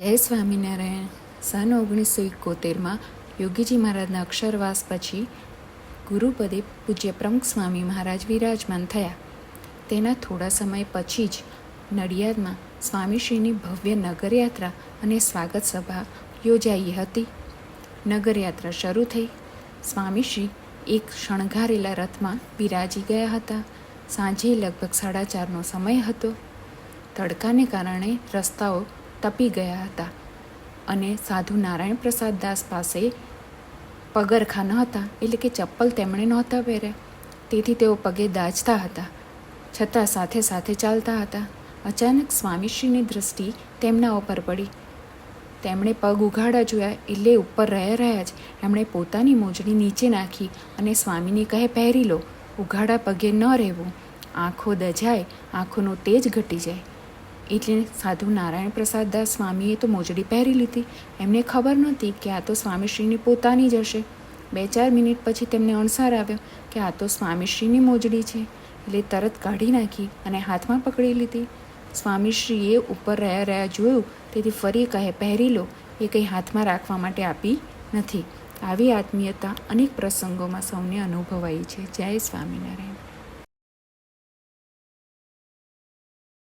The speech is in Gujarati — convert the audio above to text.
જય સ્વામિનારાયણ. સન ઓગણીસો એકોતેરમાં યોગીજી મહારાજના અક્ષરવાસ પછી ગુરુપદે પૂજ્ય પ્રમુખ સ્વામી મહારાજ વિરાજમાન થયા. તેના થોડા સમય પછી જ નડિયાદમાં સ્વામીશ્રીની ભવ્ય નગરયાત્રા અને સ્વાગત સભા યોજાઈ હતી. નગરયાત્રા શરૂ થઈ. સ્વામીશ્રી એક શણગારેલા રથમાં બિરાજી ગયા હતા. સાંજે લગભગ સાડા ચારનો સમય હતો. તડકાને કારણે રસ્તાઓ તપી ગયા હતા અને સાધુ નારાયણ પ્રસાદ દાસ પાસે પગરખા ન હતા, એટલે કે ચપ્પલ તેમણે નહોતા પહેર્યા. તેથી તેઓ પગે દાજતા હતા, છતાં સાથે સાથે ચાલતા હતા. અચાનક સ્વામીશ્રીની દૃષ્ટિ તેમના ઉપર પડી. તેમણે પગ ઉઘાડા જોયા, એટલે ઉપર રહ્યા રહ્યા જ એમણે પોતાની મોજડી નીચે નાખી અને સ્વામીને કહે, પહેરી લો, ઉઘાડા પગે ન રહેવું. આંખો દજાય, આંખોનો તેજ ઘટી જાય. એટલે સાધુ નારાયણ પ્રસાદ દાસ સ્વામીએ તો મોજડી પહેરી લીધી. એમને ખબર નહોતી કે આ તો સ્વામીશ્રીની પોતાની જ હશે. બે ચાર મિનિટ પછી તેમને અણસાર આવ્યો કે આ તો સ્વામીશ્રીની મોજડી છે. એટલે તરત કાઢી નાખી અને હાથમાં પકડી લીધી. સ્વામીશ્રીએ ઉપર રહ્યા રહ્યા જોયું, તેથી ફરી કહે, પહેરી લો. એ કંઈ હાથમાં રાખવા માટે આપી નથી. આવી આત્મીયતા અનેક પ્રસંગોમાં સૌને અનુભવાઈ છે. જય સ્વામિનારાયણ.